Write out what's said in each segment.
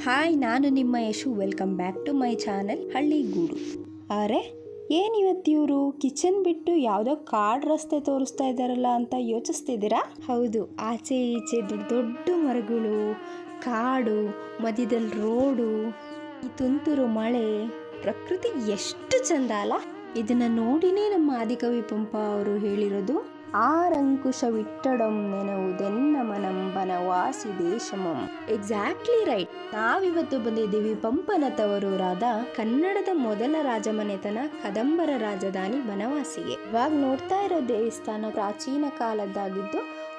Hi, ನಾನು ನಿಮ್ಮ Yashu. Welcome back to my channel Halligudu ಅರೆ, ಏನು ಇವತ್ತು ಇವರು? ಕಿಚನ್ ಬಿಟ್ಟು ಯಾವುದೋ ಕಾಡು ರಸ್ತೆ ತೋರಿಸ್ತಾ ಇದ್ದಾರಲ್ಲ ಅಂತ ಯೋಚಿಸ್ತಿದ್ದೀರಾ? ಹೌದು, ಆಚೆ ಈಚೆ ದೊಡ್ಡ ದೊಡ್ಡ ಮರಗಳು, ಕಾಡು, ಮಧ್ಯದಲ್ಲಿ ರೋಡು, ಈ ತುಂತುರು ಮಳೆ, ಪ್ರಕೃತಿ ಎಷ್ಟು ಚಂದ ಅಲ್ಲ? ಇದನ್ನ ನೋಡಿನೇ ನಮ್ಮ ಆದಿಕವಿ ಪಂಪ ಅವರು ಹೇಳಿರೋದು ಆರಂಕುಶವಿಟ್ಟಡಂ ನೆನವುದೆನ್ನ ಮನಂಬನ ವಾಸಿ ದೇಶಮಂ. ಎಕ್ಸಾಕ್ಟ್ಲಿ ರೈಟ್ ನಾವಿವತ್ತು ಬಂದಿದ್ದೀವಿ ಪಂಪನ ತವರೂರಾದ ಕನ್ನಡದ ಮೊದಲ ರಾಜಮನೆತನ ಕದಂಬರ ರಾಜಧಾನಿ ಬನವಾಸಿಗೆ. ಇವಾಗ ನೋಡ್ತಾ ಇರೋ ದೇವಸ್ಥಾನ ಪ್ರಾಚೀನ ಕಾಲದ್ದಾಗಿದ್ದು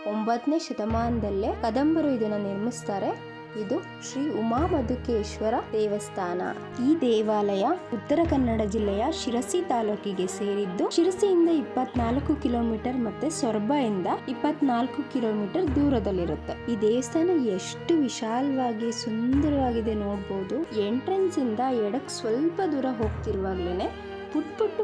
ಒಂಬತ್ತನೇ ಶತಮಾನದಲ್ಲೇ ಕದಂಬರು ಇದನ್ನು ನಿರ್ಮಿಸ್ತಾರೆ. ಇದು ಶ್ರೀ ಉಮಾ ಮಧುಕೇಶ್ವರ ದೇವಸ್ಥಾನ. ಈ ದೇವಾಲಯ ಉತ್ತರ ಕನ್ನಡ ಜಿಲ್ಲೆಯ ಶಿರಸಿ ತಾಲೂಕಿಗೆ ಸೇರಿದ್ದು, ಶಿರಸಿಯಿಂದ ಇಪ್ಪತ್ನಾಲ್ಕು ಕಿಲೋಮೀಟರ್ ಮತ್ತೆ ಸೊರಬದಿಂದ ಇಪ್ಪತ್ನಾಲ್ಕು ಕಿಲೋಮೀಟರ್ ದೂರದಲ್ಲಿರುತ್ತೆ. ಈ ದೇವಸ್ಥಾನ ಎಷ್ಟು ವಿಶಾಲವಾಗಿ ಸುಂದರವಾಗಿದೆ ನೋಡ್ಬೋದು. ಎಂಟ್ರೆನ್ಸ್ ಇಂದ ಎಡಕ್ ಸ್ವಲ್ಪ ದೂರ ಹೋಗ್ತಿರುವಾಗ್ಲೇನೆ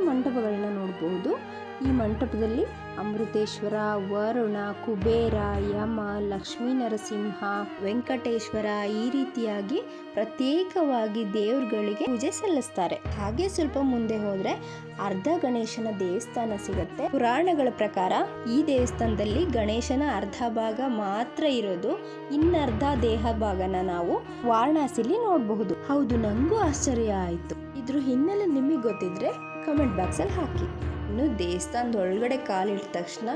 ಮಂಟಪಗಳನ್ನ ನೋಡಬಹುದು ಈ ಮಂಟಪದಲ್ಲಿ ಅಮೃತೇಶ್ವರ, ವರುಣ, ಕುಬೇರ, ಯಮ, ಲಕ್ಷ್ಮೀ ನರಸಿಂಹ, ವೆಂಕಟೇಶ್ವರ ಈ ರೀತಿಯಾಗಿ ಪ್ರತ್ಯೇಕವಾಗಿ ದೇವ್ರುಗಳಿಗೆ ಪೂಜೆ ಸಲ್ಲಿಸ್ತಾರೆ. ಹಾಗೆ ಸ್ವಲ್ಪ ಮುಂದೆ ಹೋದ್ರೆ ಅರ್ಧ ಗಣೇಶನ ದೇವಸ್ಥಾನ ಸಿಗುತ್ತೆ. ಪುರಾಣಗಳ ಪ್ರಕಾರ ಈ ದೇವಸ್ಥಾನದಲ್ಲಿ ಗಣೇಶನ ಅರ್ಧ ಭಾಗ ಮಾತ್ರ ಇರೋದು. ಇನ್ನರ್ಧ ದೇಹ ಭಾಗನ ನಾವು ವಾರಣಾಸಿಲಿ ನೋಡಬಹುದು. ಹೌದು, ನಂಗೂ ಆಶ್ಚರ್ಯ ಆಯ್ತು. ಇದ್ರ ಹಿನ್ನೆಲೆ ನಿಮಗೆ ಗೊತ್ತಿದ್ರೆ ಕಮೆಂಟ್ ಬಾಕ್ಸಲ್ಲಿ ಹಾಕಿ. ಇನ್ನು ದೇವಸ್ಥಾನದ ಒಳಗಡೆ ಕಾಲಿಟ್ಟ ತಕ್ಷಣ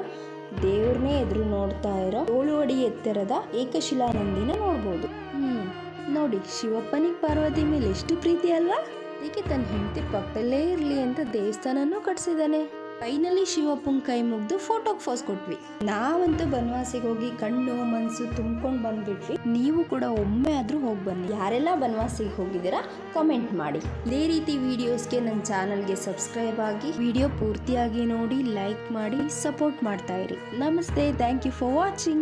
ದೇವ್ರನ್ನೇ ಎದುರು ನೋಡ್ತಾ ಇರೋ ಏಳು ಅಡಿ ಎತ್ತರದ ಏಕಶಿಲಾನಂದಿನ ನೋಡ್ಬೋದು. ಹ್ಮ್, ನೋಡಿ ಶಿವಪ್ಪನಿಗೆ ಪಾರ್ವತಿ ಮೇಲೆ ಎಷ್ಟು ಪ್ರೀತಿ ಅಲ್ವಾ? ಅದಕ್ಕೆ ತನ್ನ ಹೆಂಡತಿ ಪಕ್ಕದಲ್ಲೇ ಇರಲಿ ಅಂತ ದೇವಸ್ಥಾನನೂ ಕಟ್ಸಿದಾನೆ ಫೈನಲಿ ಶಿವಪ್ಪನ ಕೈ ಮುಗ್ದು ಫೋಟೋಗೆ ಫೋಸ್ ಕೊಟ್ವಿ. ನಾವಂತೂ ಬನವಾಸಿಗೆ ಹೋಗಿ ಕಣ್ಣು ಮನಸ್ಸು ತುಂಬ್ಕೊಂಡು ಬಂದ್ಬಿಟ್ವಿ. ನೀವು ಕೂಡ ಒಮ್ಮೆ ಆದ್ರೂ ಹೋಗಿ ಬನ್ನಿ. ಯಾರೆಲ್ಲ ಬನವಾಸಿಗೆ ಹೋಗಿದ್ದೀರಾ ಕಮೆಂಟ್ ಮಾಡಿ. ಇದೇ ರೀತಿ ವಿಡಿಯೋಸ್ಗೆ ನನ್ನ ಚಾನಲ್ಗೆ ಸಬ್ಸ್ಕ್ರೈಬ್ ಆಗಿ ವಿಡಿಯೋ ಪೂರ್ತಿಯಾಗಿ ನೋಡಿ ಲೈಕ್ ಮಾಡಿ ಸಪೋರ್ಟ್ ಮಾಡ್ತಾ ಇರಿ. ನಮಸ್ತೆ ಥ್ಯಾಂಕ್ ಯು ಫಾರ್ ವಾಚಿಂಗ್